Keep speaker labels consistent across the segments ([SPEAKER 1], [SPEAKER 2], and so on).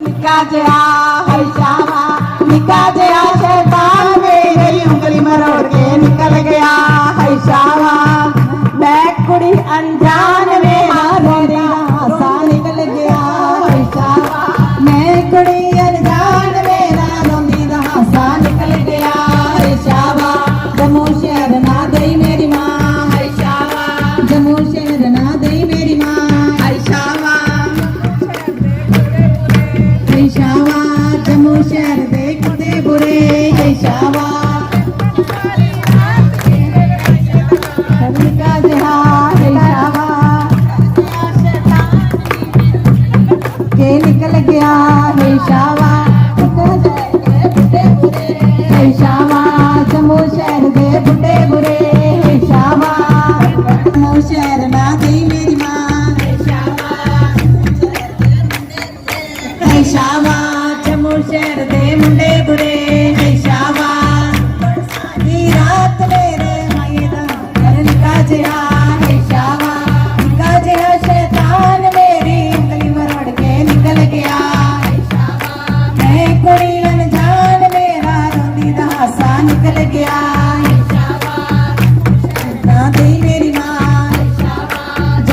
[SPEAKER 1] ਨਿੱਕਾ ਜਿਹਾ ਹੈ ਸ਼ਾਵਾ ਨਿੱਕਾ ਜਿਹਾ ਸ਼ੈਤਾਨ ਮੇਰੀ ਉਂਗਲੀ ਮਰੋੜ ਕੇ ਨਿਕਲ ਗਿਆ ਹੈ ਸ਼ਾਵਾ ਮੈਂ ਕੁੜੀ ਅਣਜਾਣ ਕੇ ਨਿਕਲ ਗਿਆ ਹੈ ਸ਼ਾਵਾ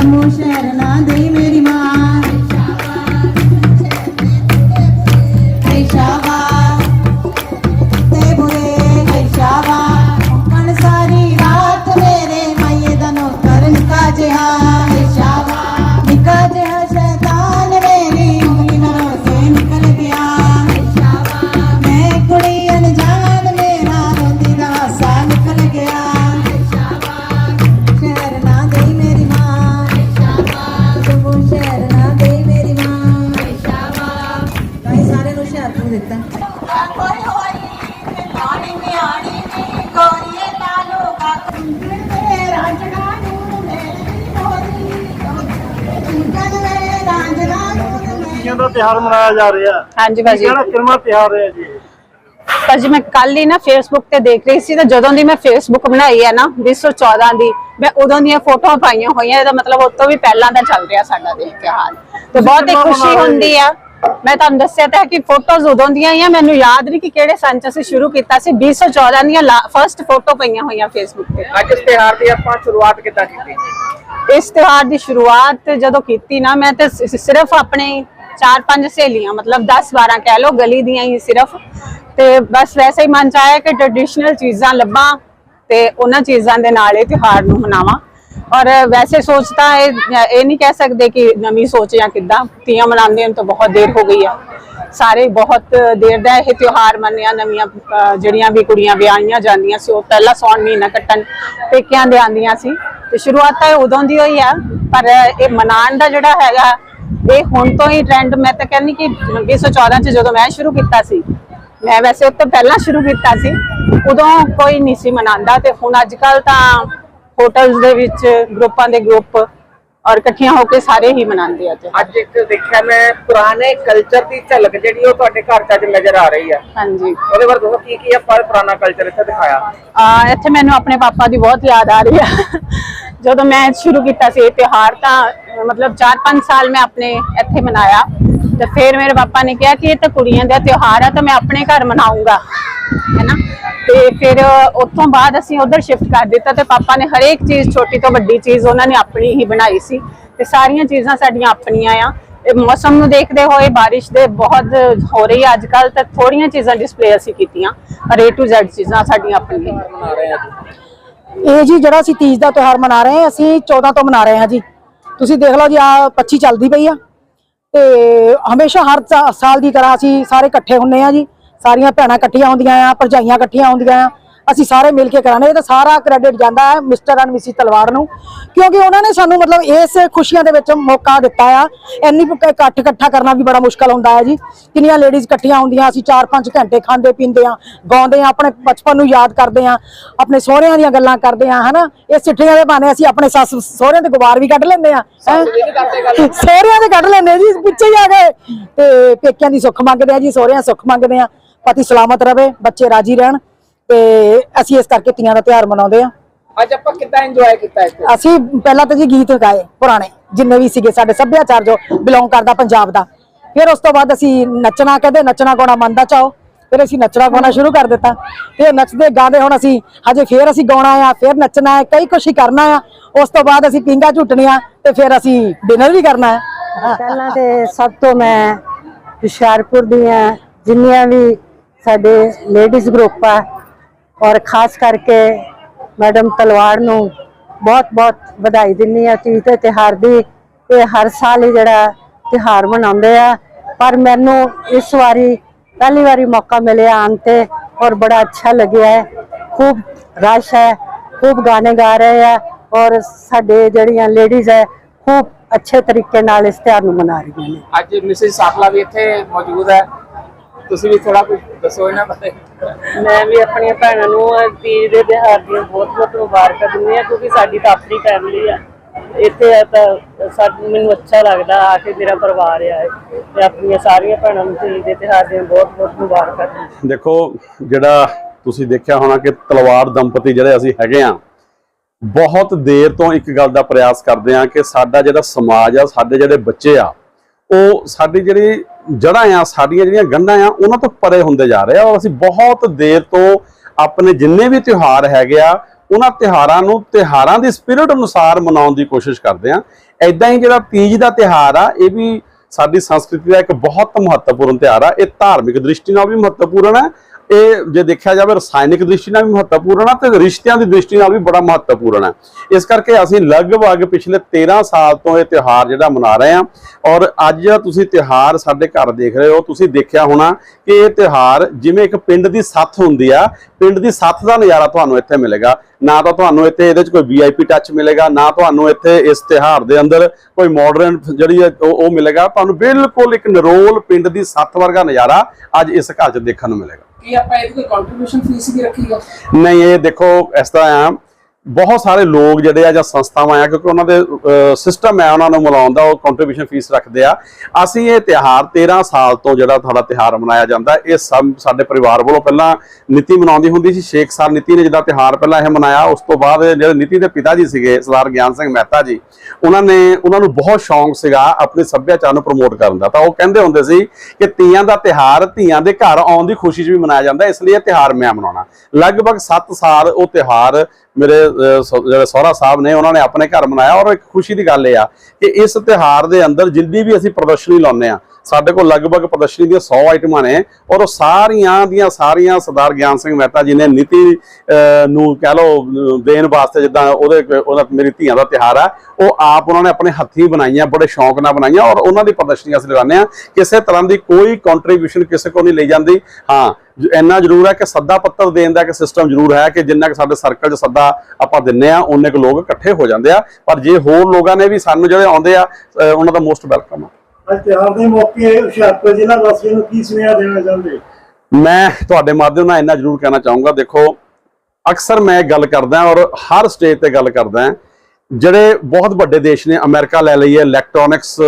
[SPEAKER 1] ਸ਼ਾਵਾ ਜੰਮੂ ਸ਼ਹਿਰ
[SPEAKER 2] ਤੀਆਂ ਦਾ ਤਿਹਾਰ ਮਨਾਇਆ ਜਾ ਰਿਹਾ।
[SPEAKER 3] ਹਾਂਜੀ ਭਾਜੀ।
[SPEAKER 2] ਕਿਹੜਾ ਕਿਰਮਾ ਤਿਹਾਰ ਹੈ ਜੀ?
[SPEAKER 3] ਭਾਜੀ ਮੈਂ ਕੱਲ ਹੀ ਨਾ ਫੇਸਬੁੱਕ ਤੇ ਦੇਖ ਰਹੀ ਸੀ ਤੇ ਜਦੋਂ ਦੀ ਮੈਂ ਫੇਸਬੁੱਕ ਬਣਾਈ ਹੈ ਨਾ 2014 ਦੀ ਮੈਂ ਉਦੋਂ ਦੀਆਂ ਫੋਟੋਆਂ ਪਾਈਆਂ ਹੋਈਆਂ ਇਹਦਾ ਮਤਲਬ ਉਸ ਤੋਂ ਵੀ ਪਹਿਲਾਂ ਦਾ ਚੱਲ ਰਿਹਾ ਸਾਡਾ ਦੇਖ ਤਿਉਹਾਰ ਤੇ ਬਹੁਤ ਹੀ ਖੁਸ਼ੀ
[SPEAKER 2] ਮਨਾ ਰਹੇ
[SPEAKER 3] ਹੁੰਦੀ ਆ। ਮੈਂ ਤੁਹਾਨੂੰ ਦੱਸਿਆ ਤਾਂ ਕਿ ਫੋਟੋਜ਼ ਉਦੋਂ ਦੀਆਂ ਹੀ ਆ ਮੈਨੂੰ ਯਾਦ ਨਹੀਂ ਕਿ ਕਿਹੜੇ ਸੰਨ ਚ ਅਸੀਂ ਸ਼ੁਰੂ ਕੀਤਾ ਸੀ 2014 ਦੀਆਂ ਫਰਸਟ ਫੋਟੋ ਪਈਆਂ ਹੋਈਆਂ ਫੇਸਬੁੱਕ ਤੇ।
[SPEAKER 4] ਅੱਜ ਇਸ ਤਿਉਹਾਰ ਦੀ ਆਪਾਂ ਸ਼ੁਰੂਆਤ ਕਿੱਦਾਂ ਕੀਤੀ?
[SPEAKER 3] ਇਸ ਤਿਉਹਾਰ ਦੀ ਸ਼ੁਰੂਆਤ ਜਦੋਂ ਕੀਤੀ ਨਾ ਮੈਂ ਤੇ ਸਿਰਫ ਆਪਣੇ ਚਾਰ ਪੰਜ ਸਹੇਲੀਆਂ, ਮਤਲਬ 10 12 ਕਹਿ ਲਓ, ਗਲੀ ਦੀਆਂ ਹੀ ਸਿਰਫ। ਤੇ ਬਸ ਵੈਸੇ ਹੀ ਮਨ ਚ ਕਿ ਟ੍ਰੈਡੀਸ਼ਨਲ ਚੀਜ਼ਾਂ ਲੱਭਾਂ ਤੇ ਉਹਨਾਂ ਚੀਜ਼ਾਂ ਦੇ ਨਾਲ ਇਹ ਤਿਉਹਾਰ ਨੂੰ ਮਨਾਵਾਂ। ਔਰ ਵੈਸੇ ਸੋਚ ਤਾਂ ਇਹ ਨਹੀਂ ਕਹਿ ਸਕਦੇ ਕਿ ਨਵੀਂ ਸੋਚ ਜਾਂ ਕਿੱਦਾਂ ਤੀਆਂ ਮਨਾਉਂਦੇ ਹਨ ਤਾਂ ਬਹੁਤ ਦੇਰ ਹੋ ਗਈ ਆ। ਸਾਰੇ ਬਹੁਤ ਦੇਰ ਦਾ ਇਹ ਤਿਉਹਾਰ ਮੰਨਿਆ, ਨਵੀਆਂ ਜਿਹੜੀਆਂ ਵੀ ਕੁੜੀਆਂ ਵਿਆਹੀਆਂ ਜਾਂਦੀਆਂ ਸੀ, ਉਹ ਪਹਿਲਾਂ ਸੌਣ ਮਹੀਨਾ ਕੱਟਣ ਪੇਕਿਆਂ ਦੇ ਆਂਦੀਆਂ ਸੀ। ਤੇ ਸ਼ੁਰੂਆਤ ਤਾਂ ਇਹ ਉਦੋਂ ਦੀ ਹੋਈ ਆ, ਪਰ ਇਹ ਮਨਾਉਣ ਦਾ ਜਿਹੜਾ ਹੈਗਾ ਇਹ ਹੁਣ ਤੋਂ ਹੀ ਟ੍ਰੈਂਡ ਮੈਂ ਤਾਂ ਕਹਿੰਦੀ ਕਿ 2014 ਚ ਜਦੋਂ ਮੈਂ ਸ਼ੁਰੂ ਕੀਤਾ ਸੀ ਮੈਂ ਵੈਸੇ ਉਹ ਤੋਂ ਪਹਿਲਾਂ ਸ਼ੁਰੂ ਕੀਤਾ ਸੀ ਉਦੋਂ ਕੋਈ ਨਹੀਂ ਸੀ ਮਨਾਉਂਦਾ ਤੇ ਹੁਣ ਅੱਜ ਕੱਲ ਤਾਂ ਹੋਟਲਸ ਦੇ ਵਿੱਚ ਗਰੁੱਪਾਂ ਦੇ ਗਰੁੱਪ ਔਰ ਇਕੱਠੀਆਂ ਹੋ ਕੇ ਸਾਰੇ ਹੀ ਮਨਾਉਂਦੇ ਆ ਤੇ
[SPEAKER 4] ਅੱਜ ਇੱਕ ਦੇਖਿਆ ਮੈਂ ਪੁਰਾਣੇ ਕਲਚਰ ਦੀ ਝਲਕ ਜਿਹੜੀ ਉਹ ਤੁਹਾਡੇ ਘਰ ਚ ਅੱਜ ਨਜ਼ਰ ਆ ਰਹੀ ਆ।
[SPEAKER 3] ਹਾਂਜੀ।
[SPEAKER 4] ਉਹਦੇ ਬਾਰੇ ਦੱਸੋ ਕੀ ਕੀ ਆਪਾਂ ਪੁਰਾਣਾ ਕਲਚਰ ਇੱਥੇ ਦਿਖਾਇਆ?
[SPEAKER 3] ਆ ਇੱਥੇ ਮੈਨੂੰ ਆਪਣੇ ਪਾਪਾ ਦੀ ਬਹੁਤ ਯਾਦ ਆ ਰਹੀ ਹੈ ਜਦੋਂ ਮੈਂ ਸ਼ੁਰੂ ਕੀਤਾ ਸੀ ਇਹ ਤਿਉਹਾਰ ਤਾਂ, ਮਤਲਬ 4-5 ਸਾਲ ਮੈਂ ਆਪਣੇ ਇੱਥੇ ਮਨਾਇਆ। ਤੇ ਫਿਰ ਮੇਰੇ ਪਾਪਾ ਨੇ ਕਿਹਾ ਕਿ ਇਹ ਤਾਂ ਕੁੜੀਆਂ ਦਾ ਤਿਉਹਾਰ ਆ, ਤਾਂ ਮੈਂ ਆਪਣੇ ਘਰ ਮਨਾਉਂਗਾ ਹੈਨਾ? ਤੇ ਫਿਰ ਉੱਥੋਂ ਬਾਅਦ ਅਸੀਂ ਉਧਰ ਸ਼ਿਫਟ ਕਰ ਦਿੱਤਾ ਤੇ ਪਾਪਾ ਨੇ ਹਰੇਕ ਚੀਜ਼ ਛੋਟੀ ਤੋਂ ਵੱਡੀ ਚੀਜ਼ ਉਹਨਾਂ ਨੇ ਆਪਣੀ ਹੀ ਬਣਾਈ ਸੀ। ਤੇ ਸਾਰੀਆਂ ਚੀਜ਼ਾਂ ਸਾਡੀਆਂ ਆਪਣੀਆਂ ਆ। ਇਹ ਮੌਸਮ ਨੂੰ ਦੇਖਦੇ ਹੋਏ ਬਾਰਿਸ਼ ਦੇ ਬਹੁਤ ਹੋ ਰਹੀ ਹੈ ਅੱਜ ਕੱਲ ਤਾਂ ਥੋੜੀਆਂ ਚੀਜ਼ਾਂ ਡਿਸਪਲੇ ਅਸੀਂ ਕੀਤੀਆਂ। ਔਰ A to Z ਚੀਜ਼ਾਂ ਸਾਡੀਆਂ ਆਪਣੀਆਂ।
[SPEAKER 4] ਮਨਾ ਰਹੇ ਆ
[SPEAKER 5] ਇਹ ਜੀ ਜਿਹੜਾ ਅਸੀਂ ਤੀਜ ਦਾ ਤਿਉਹਾਰ ਮਨਾ ਰਹੇ ਹਾਂ, ਅਸੀਂ 14 ਤੋਂ ਮਨਾ ਰਹੇ ਹਾਂ ਜੀ। ਤੁਸੀਂ ਦੇਖ ਲਓ ਜੀ ਆ 25 ਚੱਲਦੀ ਪਈ ਆ। ਤੇ ਹਮੇਸ਼ਾ ਹਰ ਸਾਲ ਦੀ ਤਰ੍ਹਾਂ ਅਸੀਂ ਸਾਰੇ ਇਕੱਠੇ ਹੁੰਨੇ ਆ ਜੀ। ਸਾਰੀਆਂ ਭੈਣਾਂ ਇਕੱਠੀਆਂ ਹੁੰਦੀਆਂ ਆ, ਭਰਜਾਈਆਂ ਇਕੱਠੀਆਂ ਹੁੰਦੀਆਂ ਆ। ਅਸੀਂ ਸਾਰੇ ਮਿਲ ਕੇ ਕਰਾਂਗੇ ਇਹ ਤਾਂ ਸਾਰਾ ਕ੍ਰੈਡਿਟ ਜਾਂਦਾ ਹੈ ਮਿਸਟਰ ਐਂਡ ਮਿਸਿਸ ਤਲਵਾਰ ਨੂੰ। ਕਿਉਂਕਿ ਉਹਨਾਂ ਨੇ ਸਾਨੂੰ ਮਤਲਬ ਇਸ ਖੁਸ਼ੀਆਂ ਦੇ ਵਿੱਚ ਮੌਕਾ ਦਿੱਤਾ ਆ। ਇੰਨੀ ਇਕੱਠ ਇਕੱਠਾ ਕਰਨਾ ਵੀ ਬੜਾ ਮੁਸ਼ਕਲ ਹੁੰਦਾ ਹੈ ਜੀ। ਕਿੰਨੀਆਂ ਲੇਡੀਜ਼ ਇਕੱਠੀਆਂ ਹੁੰਦੀਆਂ, ਅਸੀਂ 4-5 ਘੰਟੇ ਖਾਂਦੇ ਪੀਂਦੇ ਆ ਗਾਉਂਦੇ ਆ ਆਪਣੇ ਬਚਪਨ ਨੂੰ ਯਾਦ ਕਰਦੇ ਆ ਆਪਣੇ ਸਹੁਰਿਆਂ ਦੀਆਂ ਗੱਲਾਂ ਕਰਦੇ ਆ ਹਨਾ? ਇਹ ਸਿੱਠੀਆਂ ਦੇ ਬਹਾਨੇ ਅਸੀਂ ਆਪਣੇ ਸੱਸ, ਸਹੁਰਿਆਂ ਦੇ ਗੁਬਾਰ ਵੀ ਕੱਢ ਲੈਂਦੇ ਆ ਸਹੁਰਿਆਂ ਦੇ ਕੱਢ ਲੈਂਦੇ ਜੀ, ਪਿੱਛੇ ਜਾ ਕੇ। ਤੇ ਪੇਕਿਆਂ ਦੀ ਸੁੱਖ ਮੰਗਦੇ ਆ ਜੀ, ਸਹੁਰਿਆਂ ਸੁੱਖ ਮੰਗਦੇ ਆ। ਪਤੀ ਸਲਾਮਤ ਰਵੇ, ਬੱਚੇ ਰਾਜੀ ਰਹਿਣ। ਤੇ ਅਸੀਂ ਇਸ ਕਰਕੇ ਤੀਆਂ ਦਾ ਤਿਉਹਾਰ ਮਨਾਉਂਦੇ ਆ
[SPEAKER 4] ਅੱਜ ਆਪਾਂ ਕਿੱਦਾਂ ਇੰਜੋਏ ਕੀਤਾ ਇੱਥੇ?
[SPEAKER 5] ਅਸੀਂ ਪਹਿਲਾਂ ਤਾਂ ਜੀ ਗੀਤ ਗਾਏ ਪੁਰਾਣੇ ਜਿੰਨੇ ਵੀ ਸੀਗੇ ਸਾਡੇ ਸੱਭਿਆਚਾਰ ਜੋ ਬਿਲੋਂਗ ਕਰਦਾ ਪੰਜਾਬ ਦਾ। ਫਿਰ ਉਸ ਤੋਂ ਬਾਅਦ ਅਸੀਂ ਨੱਚਣਾ ਕਹਿੰਦੇ ਨੱਚਣਾ ਗਾਉਣਾ ਮਨ ਦਾ ਚਾਓ। ਫਿਰ ਅਸੀਂ ਨੱਚਣਾ ਗਾਉਣਾ ਸ਼ੁਰੂ ਕਰ ਦਿੱਤਾ। ਤੇ ਨੱਚਦੇ ਗਾਉਂਦੇ ਹੁਣ ਅਸੀਂ ਹਜੇ ਫਿਰ ਅਸੀਂ ਗਾਉਣਾ ਆ ਫਿਰ ਨੱਚਣਾ ਹੈ ਕਈ ਕੁਛ ਹੀ ਕਰਨਾ ਆ। ਉਸ ਤੋਂ ਬਾਅਦ ਅਸੀਂ ਪਿੰਗਾ ਝੁੱਟਣੀਆਂ ਤੇ ਫਿਰ ਅਸੀਂ ਡਿਨਰ ਵੀ ਕਰਨਾ ਹੈ।
[SPEAKER 6] ਪਹਿਲਾਂ ਤੇ ਸਭ ਤੋਂ ਮੈਂ ਹੁਸ਼ਿਆਰਪੁਰ ਦੀਆਂ ਜਿੰਨੀਆਂ ਵੀ ਸਾਡੇ ਲੇਡੀਜ਼ ਗਰੁੱਪ ਆ ਔਰ ਖਾਸ ਕਰਕੇ ਮੈਡਮ ਤਲਵਾੜ ਨੂੰ ਬਹੁਤ-ਬਹੁਤ ਵਧਾਈ ਦਿੰਨੀ ਆ ਤੀਜ ਦੇ ਤਿਹਾਰ ਦੀ। ਇਹ ਹਰ ਸਾਲ ਹੀ ਜਿਹੜਾ ਤਿਹਾਰ ਮਨਾਉਂਦੇ ਆ। ਪਰ ਮੈਨੂੰ ਇਸ ਵਾਰੀ ਪਹਿਲੀ ਵਾਰੀ ਮੌਕਾ ਮਿਲਿਆ ਆਉਣ ਤੇ ਔਰ ਬੜਾ ਅੱਛਾ ਲੱਗਿਆ ਹੈ। ਖੂਬ ਰਸ਼ ਹੈ, ਖੂਬ ਗਾਣੇ ਗਾ ਰਹੇ ਆ ਔਰ ਸਾਡੇ ਜਿਹੜੀਆਂ ਲੇਡੀਜ਼ ਹੈ, ਖੂਬ ਅੱਛੇ ਤਰੀਕੇ ਨਾਲ ਇਸ ਤਿਉਹਾਰ ਨੂੰ ਮਨਾ ਰਹੀਆਂ ਨੇ।
[SPEAKER 4] ਅੱਜ ਮਿਸਿਸ ਸਾਖਲਾ ਵੀ ਇੱਥੇ ਮੌਜੂਦ ਹੈ। ਤੁਸੀਂ ਵੀ ਥੋੜਾ ਕੁਝ ਦੱਸੋ ਇਹਨਾਂ ਬਾਰੇ।
[SPEAKER 7] ਮੈਂ ਵੀ ਆਪਣੀਆਂ ਭੈਣਾਂ ਨੂੰ ਤੀਜ ਦੇ ਤਿਉਹਾਰ ਦੀਆਂ ਬਹੁਤ ਬਹੁਤ ਮੁਬਾਰਕਾਂ ਦਿੰਦੀ ਆ ਕਿਉਂਕਿ ਸਾਡੀ ਤਾਂ ਆਪਣੀ ਫੈਮਿਲੀ ਆ। ਇੱਥੇ ਆ ਤਾਂ ਸਾਡੀ ਮੈਨੂੰ ਅੱਛਾ ਲੱਗਦਾ ਆ ਕੇ ਮੇਰਾ ਪਰਿਵਾਰ ਆ ਇਹ। ਤੇ ਆਪਣੀਆਂ ਸਾਰੀਆਂ ਭੈਣਾਂ ਨੂੰ ਤੀਜ ਦੇ ਤਿਉਹਾਰ ਦੀਆਂ ਬਹੁਤ ਬਹੁਤ ਮੁਬਾਰਕਾਂ ਦਿੰਦੀ
[SPEAKER 8] ਦੇਖੋ ਜਿਹੜਾ ਤੁਸੀਂ ਦੇਖਿਆ ਹੋਣਾ ਕਿ ਤਲਵਾਰ ਦੰਪਤੀ ਜਿਹੜੇ ਅਸੀਂ ਹੈਗੇ ਆ ਬਹੁਤ ਦੇਰ ਤੋਂ ਇੱਕ ਗੱਲ ਦਾ ਪ੍ਰਯਾਸ ਕਰਦੇ ਆ ਕਿ ਸਾਡਾ ਜਿਹੜਾ ਸਮਾਜ ਆ ਸਾਡੇ ਜਿਹੜੇ ਬੱਚੇ ਆ ਉਹ ਸਾਡੀ ਜਿਹੜੀ ਜੜ੍ਹਾਂ ਆ, ਸਾਡੀਆਂ ਜਿਹੜੀਆਂ ਗੰਢਾਂ ਆ, ਉਹਨਾਂ ਤੋਂ ਪਰੇ ਹੁੰਦੇ ਜਾ ਰਹੇ ਆ। ਔਰ ਅਸੀਂ ਬਹੁਤ ਦੇਰ ਤੋਂ ਆਪਣੇ ਜਿੰਨੇ ਵੀ ਤਿਉਹਾਰ ਹੈਗੇ ਆ, ਉਹਨਾਂ ਤਿਉਹਾਰਾਂ ਨੂੰ, ਤਿਉਹਾਰਾਂ ਦੀ ਸਪਿਰਿਟ ਅਨੁਸਾਰ ਮਨਾਉਣ ਦੀ ਕੋਸ਼ਿਸ਼ ਕਰਦੇ ਆ। ਐਦਾਂ ਹੀ ਜਿਹੜਾ ਤੀਜ ਦਾ ਤਿਉਹਾਰ ਆ, ਇਹ ਵੀ ਸਾਡੀ ਸੰਸਕ੍ਰਿਤੀ ਦਾ ਇੱਕ ਬਹੁਤ ਮਹੱਤਵਪੂਰਨ ਤਿਉਹਾਰ ਆ। ਇਹ ਧਾਰਮਿਕ ਦ੍ਰਿਸ਼ਟੀ ਨਾਲ ਵੀ ਮਹੱਤਵਪੂਰਨ ਹੈ ਇਹ ਜੇ ਦੇਖਿਆ ਜਾਵੇ ਰਸਾਇਣਿਕ ਦ੍ਰਿਸ਼ਟੀ ਨਾਲ ਵੀ ਮਹੱਤਵਪੂਰਨ ਆ ਤੇ ਰਿਸ਼ਤਿਆਂ ਦੀ ਦ੍ਰਿਸ਼ਟੀ ਨਾਲ ਵੀ ਬੜਾ ਮਹੱਤਵਪੂਰਨ ਹੈ ਇਸ ਕਰਕੇ ਅਸੀਂ ਲਗਭਗ ਪਿਛਲੇ 13 ਸਾਲ ਤੋਂ ਇਹ ਤਿਉਹਾਰ ਜਿਹੜਾ ਮਨਾ ਰਹੇ ਹਾਂ ਔਰ ਅੱਜ ਜਿਹੜਾ ਤੁਸੀਂ ਤਿਉਹਾਰ ਸਾਡੇ ਘਰ ਦੇਖ ਰਹੇ ਹੋ, ਤੁਸੀਂ ਦੇਖਿਆ ਹੋਣਾ ਕਿ ਇਹ ਤਿਉਹਾਰ ਜਿਵੇਂ ਇੱਕ ਪਿੰਡ ਦੀ ਸੱਥ ਹੁੰਦੀ ਆ, ਪਿੰਡ ਦੀ ਸੱਥ ਦਾ ਨਜ਼ਾਰਾ ਤੁਹਾਨੂੰ ਇੱਥੇ ਮਿਲੇਗਾ। ਨਾ ਤਾਂ ਤੁਹਾਨੂੰ ਇੱਥੇ ਇਹਦੇ 'ਚ ਕੋਈ ਵੀਆਈਪੀ ਟੱਚ ਮਿਲੇਗਾ, ਨਾ ਤੁਹਾਨੂੰ ਇੱਥੇ ਇਸ ਤਿਉਹਾਰ ਦੇ ਅੰਦਰ ਕੋਈ ਮਾਡਰਨ ਜਿਹੜੀ ਹੈ ਉਹ ਉਹ ਮਿਲੇਗਾ। ਤੁਹਾਨੂੰ ਬਿਲਕੁਲ ਇੱਕ ਨਿਰੋਲ ਪਿੰਡ ਦੀ ਸੱਥ ਵਰਗਾ ਨਜ਼ਾਰਾ ਅੱਜ ਇਸ ਘਰ 'ਚ ਦੇਖਣ ਨੂੰ ਮਿਲੇਗਾ।
[SPEAKER 4] ਕੀ ਆਪਾਂ ਇਹਦੀ ਕੋਈ ਕੰਟਰੀਬਿਊਸ਼ਨ ਫੀਸ ਵੀ ਰੱਖੀ ਹੈ
[SPEAKER 8] ਨਹੀਂ, ਇਹ ਦੇਖੋ, ਇਸ ਤਰ੍ਹਾਂ ਆ। ਬਹੁਤ ਸਾਰੇ ਲੋਕ ਜਿਹੜੇ ਆ ਜਾਂ ਸੰਸਥਾਵਾਂ ਆ, ਕਿਉਂਕਿ ਉਹਨਾਂ ਦੇ ਸਿਸਟਮ ਹੈ, ਉਹਨਾਂ ਨੂੰ ਮਿਲਾਉਣ ਦਾ ਉਹ ਕੰਟਰੀਬਿਊਸ਼ਨ ਫੀਸ ਰੱਖਦੇ ਆ। ਅਸੀਂ ਇਹ ਤਿਹਾਰ 13 ਸਾਲ ਤੋਂ ਜਿਹੜਾ ਸਾਡਾ ਤਿਹਾਰ ਮਨਾਇਆ ਜਾਂਦਾ, ਇਹ ਸਭ ਸਾਡੇ ਪਰਿਵਾਰ ਵੱਲੋਂ ਪਹਿਲਾਂ ਨੀਤੀ ਮਨਾਉਂਦੀ ਹੁੰਦੀ ਸੀ। ਸ਼ੇਖ ਸਾਲ ਨੀਤੀ ਨੇ ਜਿਹਦਾ ਤਿਹਾਰ ਪਹਿਲਾਂ ਇਹ ਮਨਾਇਆ, ਉਸ ਤੋਂ ਬਾਅਦ ਜਿਹੜੇ ਨੀਤੀ ਦੇ ਪਿਤਾ ਜੀ ਸੀਗੇ, ਸਰਦਾਰ ਗਿਆਨ ਸਿੰਘ ਮਹਿਤਾ ਜੀ, ਉਹਨਾਂ ਨੇ, ਉਹਨਾਂ ਨੂੰ ਬਹੁਤ ਸ਼ੌਂਕ ਸੀਗਾ ਆਪਣੇ ਸੱਭਿਆਚਾਰ ਨੂੰ ਪ੍ਰਮੋਟ ਕਰਨ ਦਾ। ਤਾਂ ਉਹ ਕਹਿੰਦੇ ਹੁੰਦੇ ਸੀ ਕਿ ਤੀਆਂ ਦਾ ਤਿਹਾਰ ਧੀਆਂ ਦੇ ਘਰ ਆਉਣ ਦੀ ਖੁਸ਼ੀ 'ਚ ਵੀ ਮਨਾਇਆ ਜਾਂਦਾ, ਇਸ ਲਈ ਇਹ ਤਿਹਾਰ ਮੈਂ ਮਨਾਉਣਾ। ਲਗਭਗ 7 ਸਾਲ ਉਹ ਤਿਹਾਰ ਮੇਰੇ ਸ- ਜਿਹੜੇ ਸਹੁਰਾ ਸਾਹਿਬ ਨੇ, ਉਹਨਾਂ ਨੇ ਆਪਣੇ ਘਰ ਮਨਾਇਆ ਔਰ ਇੱਕ ਖੁਸ਼ੀ ਦੀ ਗੱਲ ਇਹ ਆ ਕਿ ਇਸ ਤਿਹਾਰ ਦੇ ਅੰਦਰ ਜਿੰਨੀ ਵੀ ਅਸੀਂ ਪ੍ਰਦਰਸ਼ਨੀ ਲਾਉਂਦੇ ਆ ਸਾਡੇ ਕੋਲ ਲਗਭਗ ਪ੍ਰਦਰਸ਼ਨੀ ਦੀਆਂ 100 ਆਈਟਮਾਂ ਨੇ ਔਰ ਉਹ ਸਾਰੀਆਂ ਦੀਆਂ ਸਾਰੀਆਂ ਸਰਦਾਰ ਗਿਆਨ ਸਿੰਘ ਮਹਿਤਾ ਜੀ ਨੇ ਨੀਤੀ ਨੂੰ ਕਹਿ ਲਓ ਦੇਣ ਵਾਸਤੇ ਜਿੱਦਾਂ ਉਹਦੇ ਉਹਦਾ ਮੇਰੀ ਧੀਆਂ ਦਾ ਤਿਹਾਰ ਆ, ਉਹ ਆਪ ਉਹਨਾਂ ਨੇ ਆਪਣੇ ਹੱਥੀਂ ਬਣਾਈਆਂ, ਬੜੇ ਸ਼ੌਂਕ ਨਾਲ ਬਣਾਈਆਂ ਔਰ ਉਹਨਾਂ ਦੀ ਪ੍ਰਦਰਸ਼ਨੀ ਅਸੀਂ ਲਗਾਉਂਦੇ ਆ ਕਿਸੇ ਤਰ੍ਹਾਂ ਦੀ ਕੋਈ ਕੰਟਰੀਬਿਊਸ਼ਨ ਕਿਸੇ ਕੋਲ ਨਹੀਂ ਲਈ ਜਾਂਦੀ। ਹਾਂ ਇੰਨਾ ਜ਼ਰੂਰ ਹੈ ਕਿ ਸੱਦਾ ਪੱਤਰ ਦੇਣ ਦਾ ਇੱਕ ਸਿਸਟਮ ਜ਼ਰੂਰ ਹੈ ਕਿ ਜਿੰਨਾ ਕਿ ਸਾਡੇ ਸਰਕਲ 'ਚ ਸੱਦਾ ਆਪਾਂ ਦਿੰਨੇ ਆ ਉਹਨੇ ਕੁ ਲੋਕ ਇਕੱਠੇ ਹੋ ਜਾਂਦੇ ਆ। ਪਰ ਜੇ ਹੋਰ ਲੋਕਾਂ ਨੇ ਵੀ ਸਾਨੂੰ ਜਿਹੜੇ ਆਉਂਦੇ ਆ ਉਹਨਾਂ ਦਾ ਮੋਸਟ ਵੈਲਕਮ ਆ।
[SPEAKER 2] ਅੱਜ ਤਿਉਹਾਰ ਦੇ ਮੌਕੇ ਹੁਸ਼ਿਆਰਪੁਰ ਜ਼ਿਲ੍ਹਾ ਵਾਸੀਆਂ ਨੂੰ ਕੀ ਸੁਨੇਹਾ ਦੇਣਾ ਚਾਹੁੰਦੇ?
[SPEAKER 8] ਮੈਂ ਤੁਹਾਡੇ ਮਾਧਿਅਮ ਨਾਲ ਇੰਨਾ ਜ਼ਰੂਰ ਕਹਿਣਾ ਚਾਹੂੰਗਾ ਦੇਖੋ ਅਕਸਰ ਮੈਂ ਗੱਲ ਕਰਦਾ ਔਰ ਹਰ ਸਟੇਜ ਤੇ ਗੱਲ ਕਰਦਾ ਜਿਹੜੇ ਬਹੁਤ ਵੱਡੇ ਦੇਸ਼ ਨੇ, ਅਮਰੀਕਾ ਲੈ ਲਈਏ ਇਲੈਕਟ੍ਰੋਨਿਕਸ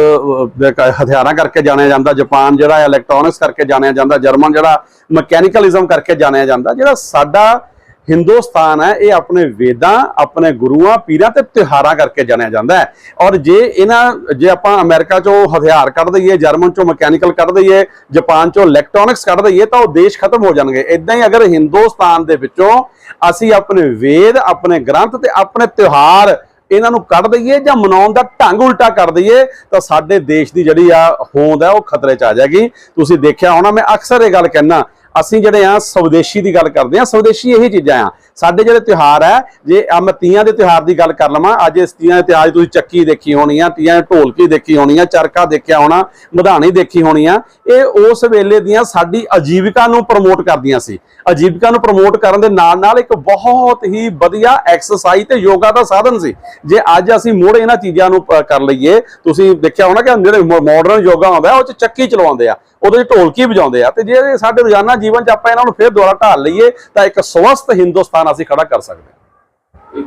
[SPEAKER 8] ਹਥਿਆਰਾਂ ਕਰਕੇ ਜਾਣਿਆ ਜਾਂਦਾ, ਜਾਪਾਨ ਜਿਹੜਾ ਹੈ ਇਲੈਕਟ੍ਰੋਨਿਕਸ ਕਰਕੇ ਜਾਣਿਆ ਜਾਂਦਾ, ਜਰਮਨ ਜਿਹੜਾ ਮਕੈਨੀਕਲਿਜ਼ਮ ਕਰਕੇ ਜਾਣਿਆ ਜਾਂਦਾ, ਜਿਹੜਾ ਸਾਡਾ ਹਿੰਦੁਸਤਾਨ ਹੈ, ਇਹ ਆਪਣੇ ਵੇਦਾਂ, ਆਪਣੇ ਗੁਰੂਆਂ, ਪੀਰਾਂ ਤੇ ਤਿਉਹਾਰਾਂ ਕਰਕੇ ਜਾਣਿਆ ਜਾਂਦਾ ਹੈ। ਔਰ ਜੇ ਇਹਨਾਂ, ਜੇ ਆਪਾਂ ਅਮਰੀਕਾ ਚੋਂ ਹਥਿਆਰ ਕੱਢ ਦਈਏ, ਜਰਮਨ ਚੋਂ ਮਕੈਨੀਕਲ ਕੱਢ ਦਈਏ, ਜਾਪਾਨ ਚੋਂ ਇਲੈਕਟ੍ਰੋਨਿਕਸ ਕੱਢ ਦਈਏ, ਤਾਂ ਉਹ ਦੇਸ਼ ਖਤਮ ਹੋ ਜਾਣਗੇ। ਇਦਾਂ ਹੀ ਅਗਰ ਹਿੰਦੁਸਤਾਨ ਦੇ ਵਿੱਚੋਂ ਅਸੀਂ ਆਪਣੇ ਵੇਦ, ਆਪਣੇ ਗ੍ਰੰਥ ਤੇ ਆਪਣੇ ਤਿਉਹਾਰ ਇਹਨਾਂ ਨੂੰ ਕੱਢ ਦਈਏ ਜਾਂ ਮਨਾਉਣ ਦਾ ਢੰਗ ਉਲਟਾ ਕਰ ਦਈਏ, ਤਾਂ ਸਾਡੇ ਦੇਸ਼ ਦੀ ਜਿਹੜੀ ਆ ਹੋਂਦ ਹੈ ਉਹ ਖਤਰੇ 'ਚ ਆ ਜਾਏਗੀ। ਤੁਸੀਂ ਦੇਖਿਆ ਹੋਣਾ, ਮੈਂ ਅਕਸਰ ਇਹ ਗੱਲ ਕਹਿਣਾ ਅਸੀਂ ਜਿਹੜੇ ਆ ਸਵਦੇਸ਼ੀ ਦੀ ਗੱਲ ਕਰਦੇ ਆ, ਸਵਦੇਸ਼ੀ ਇਹੀ ਚੀਜ਼ਾਂ ਆ। ਸਾਡੇ ਜਿਹੜੇ ਤਿਉਹਾਰ ਹੈ ਜੇ ਆ ਮੈਂ ਤੀਆਂ ਦੇ ਤਿਉਹਾਰ ਦੀ ਗੱਲ ਕਰ ਲਵਾਂ, ਅੱਜ ਇਸ ਤੀਆਂ ਦੇ ਤਿਉਹਾਰ 'ਚ ਤੁਸੀਂ ਚੱਕੀ ਦੇਖੀ ਹੋਣੀ ਆ, ਤੀਆਂ ਢੋਲਕੀ ਦੇਖੀ ਹੋਣੀ ਆ, ਚਰਖਾ ਦੇਖਿਆ ਹੋਣਾ, ਮਧਾਣੀ ਦੇਖੀ ਹੋਣੀ ਆ, ਇਹ ਉਸ ਵੇਲੇ ਦੀਆਂ ਸਾਡੀ ਆਜੀਵਿਕਾ ਨੂੰ ਪ੍ਰਮੋਟ ਕਰਦੀਆਂ ਸੀ। ਆਜੀਵਿਕਾ ਨੂੰ ਪ੍ਰਮੋਟ ਕਰਨ ਦੇ ਨਾਲ ਨਾਲ ਇੱਕ ਬਹੁਤ ਹੀ ਵਧੀਆ ਐਕਸਰਸਾਈਜ਼ ਤੇ ਯੋਗਾ ਦਾ ਸਾਧਨ ਸੀ। ਜੇ ਅੱਜ ਅਸੀਂ ਮੁੜ ਇਹਨਾਂ ਚੀਜ਼ਾਂ ਨੂੰ ਕਰ ਲਈਏ, ਤੁਸੀਂ ਦੇਖਿਆ ਹੋਣਾ ਕਿ ਜਿਹੜੇ ਮਾਡਰਨ ਯੋਗਾ ਹੁੰਦਾ ਉਹ ਚ ਚੱਕੀ ਚਲਵਾਉਂਦੇ ਆ। ਉਹਦੇ ਚ ਢੋਲਕੀ ਵਜਾਉਂਦੇ ਆ ਤੇ ਜੇ ਸਾਡੇ ਰੋਜ਼ਾਨਾ ਜੀਵਨ ਚ ਆਪਾਂ ਇਹਨਾਂ ਨੂੰ ਫੇਰ ਦੁਬਾਰਾ ਢਾਲ ਲਈਏ ਤਾਂ ਇੱਕ ਸਵਸਥ ਹਿੰਦੁਸਤਾਨ ਅਸੀਂ ਖੜਾ ਕਰ ਸਕਦੇ ਹਾਂ।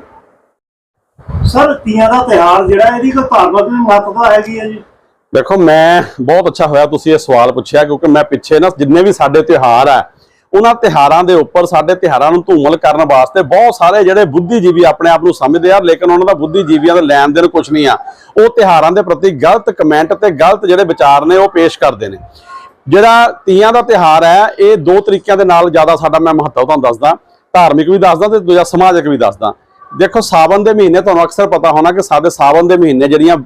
[SPEAKER 2] ਸਰ ਤੀਆਂ ਦਾ ਤਿਉਹਾਰ ਜਿਹੜਾ ਇਹਦੀ ਕੋਈ ਧਾਰਮਿਕ ਮਹੱਤਤਾ ਹੈਗੀ ਹੈ ਜੀ?
[SPEAKER 8] ਦੇਖੋ ਮੈਂ ਬਹੁਤ ਅੱਛਾ ਹੋਇਆ ਤੁਸੀਂ ਇਹ ਸਵਾਲ ਪੁੱਛਿਆ ਕਿਉਂਕਿ ਮੈਂ ਪਿੱਛੇ ਨਾ ਜਿੰਨੇ ਵੀ ਸਾਡੇ ਤਿਉਹਾਰ ਆ ਉਹਨਾਂ ਤਿਹਾਰਾਂ ਦੇ ਉੱਪਰ ਸਾਡੇ ਤਿਹਾਰਾਂ ਨੂੰ ਧੂਮਲ ਕਰਨ ਵਾਸਤੇ ਬਹੁਤ ਸਾਰੇ ਜਿਹੜੇ ਬੁੱਧੀਜੀਵੀ ਆਪਣੇ ਆਪ ਨੂੰ ਸਮਝਦੇ ਆ ਲੇਕਿਨ ਉਹਨਾਂ ਦਾ ਬੁੱਧੀਜੀਵੀਆਂ ਦਾ ਲੈਣ ਦੇਣ ਕੁਝ ਨਹੀਂ ਆ। ਉਹ ਤਿਹਾਰਾਂ ਦੇ ਪ੍ਰਤੀ ਗਲਤ ਕਮੈਂਟ ਤੇ ਗਲਤ ਜਿਹੜੇ ਵਿਚਾਰ ਨੇ ਉਹ ਪੇਸ਼ ਕਰਦੇ ਨੇ। ਜਿਹੜਾ ਤੀਆਂ ਦਾ ਤਿਹਾਰ ਹੈ, ਇਹ ਦੋ ਤਰੀਕਿਆਂ ਦੇ ਨਾਲ ਜ਼ਿਆਦਾ ਸਾਡਾ ਮੈਂ ਮਹੱਤਵ ਤੁਹਾਨੂੰ ਦੱਸਦਾ। ਧਾਰਮਿਕ ਵੀ ਦੱਸਦਾ ਤੇ ਦੂਜਾ ਸਮਾਜਿਕ ਵੀ ਦੱਸਦਾ। ਦੇਖੋ ਸਾਵਨ ਦੇ ਮਹੀਨੇ ਤੁਹਾਨੂੰ ਅਕਸਰ ਪਤਾ ਹੋਣਾ ਕਿ ਸਾਡੇ ਸਾਵਨ ਦੇ ਮਹੀਨੇ ਜਿਹੜੀਆਂ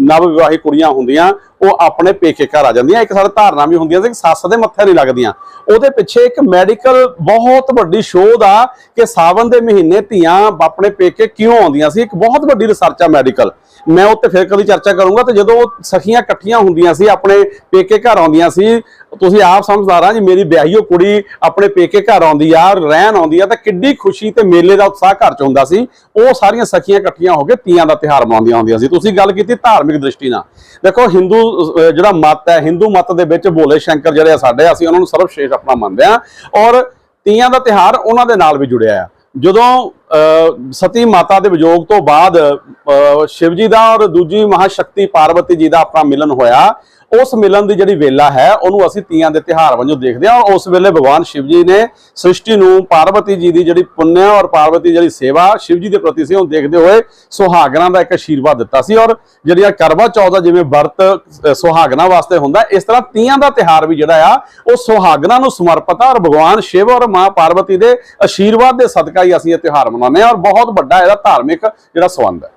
[SPEAKER 8] ਨਵ ਵਿਵਾਹੀ ਕੁੜੀਆਂ ਹੁੰਦੀਆਂ ਉਹ ਆਪਣੇ ਪੇਕੇ ਘਰ ਆ ਜਾਂਦੀਆਂ। ਇੱਕ ਸਾਡੇ ਧਾਰਨਾ ਵੀ ਹੁੰਦੀਆਂ ਸੀ ਕਿ ਸੱਸ ਦੇ ਮੱਥੇ ਨਹੀਂ ਲੱਗਦੀਆਂ। ਉਹਦੇ ਪਿੱਛੇ ਇੱਕ ਮੈਡੀਕਲ ਬਹੁਤ ਵੱਡੀ ਸ਼ੋਧ ਆ ਕਿ ਸਾਵਨ ਦੇ ਮਹੀਨੇ ਧੀਆਂ ਆਪਣੇ ਪੇਕੇ ਕਿਉਂ ਆਉਂਦੀਆਂ ਸੀ। ਇੱਕ ਬਹੁਤ ਵੱਡੀ ਰਿਸਰਚ ਆ ਮੈਡੀਕਲ। ਮੈਂ ਉੱਤੇ ਫਿਰ ਕਦੀ ਚਰਚਾ ਕਰੂੰਗਾ ਤੇ ਜਦੋਂ ਸਖੀਆਂ ਇਕੱਠੀਆਂ ਹੁੰਦੀਆਂ ਸੀ, ਆਪਣੇ ਪੇਕੇ ਘਰ ਆਉਂਦੀਆਂ ਸੀ, ਤੁਸੀਂ ਆਪ ਸਮਝਦਾਰ ਜੀ, ਮੇਰੀ ਵਿਆਹੀ ਕੁੜੀ ਆਪਣੇ ਪੇਕੇ ਘਰ ਆਉਂਦੀ ਆ, ਰਹਿਣ ਆਉਂਦੀ ਆ, ਤਾਂ ਕਿੱਡੀ ਖੁਸ਼ੀ ਤੇ ਮੇਲੇ ਦਾ ਉਤਸ਼ਾਹ ਘਰ ਚ ਹੁੰਦਾ ਸੀ। ਉਹ ਸਾਰੀਆਂ ਸਖੀਆਂ ਇਕੱਠੀਆਂ ਹੋ ਕੇ ਤੀਆਂ ਦਾ ਤਿਹਾਰ ਮਨਾਉਂਦੀਆਂ ਹੁੰਦੀਆਂ ਸੀ। ਤੁਸੀਂ ਗੱਲ ਕੀਤੀ ਧਾਰਮਿਕ ਦ੍ਰਿਸ਼ਟੀ ਨਾਲ। ਦੇਖੋ, ਹਿੰਦੂ ਅਹ, ਜਿਹੜਾ ਮਤ ਹੈ ਹਿੰਦੂ ਮਤ ਦੇ ਵਿੱਚ ਭੋਲੇ ਸ਼ੰਕਰ ਜਿਹੜੇ ਆ ਸਾਡੇ ਅਸੀਂ ਉਹਨਾਂ ਨੂੰ ਸਰਵਸ਼ੇਸ਼ ਆਪਣਾ ਮੰਨਦੇ ਆ ਔਰ ਤੀਆਂ ਦਾ ਤਿਹਾਰ ਉਹਨਾਂ ਦੇ ਨਾਲ ਵੀ ਜੁੜਿਆ ਆ। ਜਦੋਂ ਅਹ, ਸਤੀ ਮਾਤਾ ਦੇ ਵਿਜੋਗ ਤੋਂ ਬਾਅਦ ਅਹ, ਸ਼ਿਵ ਜੀ ਦਾ ਔਰ ਦੂਜੀ ਮਹਾਸ਼ਕਤੀ ਪਾਰਵਤੀ ਜੀ ਦਾ ਆਪਣਾ ਮਿਲਨ ਹੋਇਆ ਉਸ ਮਿਲਨ ਦੀ ਜਿਹੜੀ ਵੇਲਾ ਹੈ ਉਹਨੂੰ ਅਸੀਂ ਤੀਆਂ ਦੇ ਤਿਹਾਰ ਵਜੋਂ ਦੇਖਦੇ ਹਾਂ। ਔਰ ਉਸ ਵੇਲੇ ਭਗਵਾਨ ਸ਼ਿਵ ਜੀ ਨੇ ਸ੍ਰਿਸ਼ਟੀ ਨੂੰ ਪਾਰਵਤੀ ਜੀ ਦੀ ਜਿਹੜੀ ਪੁੰਨਿਆ ਔਰ ਪਾਰਵਤੀ ਜਿਹੜੀ ਸੇਵਾ ਸ਼ਿਵ ਜੀ ਦੇ ਪ੍ਰਤੀ ਸੀ ਉਹ ਦੇਖਦੇ ਹੋਏ ਸੁਹਾਗਣਾ ਦਾ ਇੱਕ ਆਸ਼ੀਰਵਾਦ ਦਿੱਤਾ ਸੀ ਔਰ ਜਿਹੜੀਆਂ ਕਰਵਾ ਚੌਥ ਦਾ ਜਿਵੇਂ ਵਰਤ ਅਹ, ਸੁਹਾਗਣਾ ਵਾਸਤੇ ਹੁੰਦਾ ਇਸ ਤਰ੍ਹਾਂ ਤੀਆਂ ਦਾ ਤਿਹਾਰ ਵੀ ਜਿਹੜਾ ਆ ਉਹ ਸੁਹਾਗਣਾ ਨੂੰ ਸਮਰਪਿਤ ਆ ਔਰ ਭਗਵਾਨ ਸ਼ਿਵ ਔਰ ਮਾਂ ਪਾਰਵਤੀ ਦੇ ਆਸ਼ੀਰਵਾਦ ਦੇ ਸਦਕਾ ਹੀ ਅਸੀਂ ਇਹ ਤਿਹਾਰ ਮਨਾਉਂਦੇ ਹਾਂ ਔਰ ਬਹੁਤ ਵੱਡਾ ਇਹਦਾ ਧਾਰਮਿਕ ਜਿਹੜਾ ਸੰਬੰਧ ਹੈ।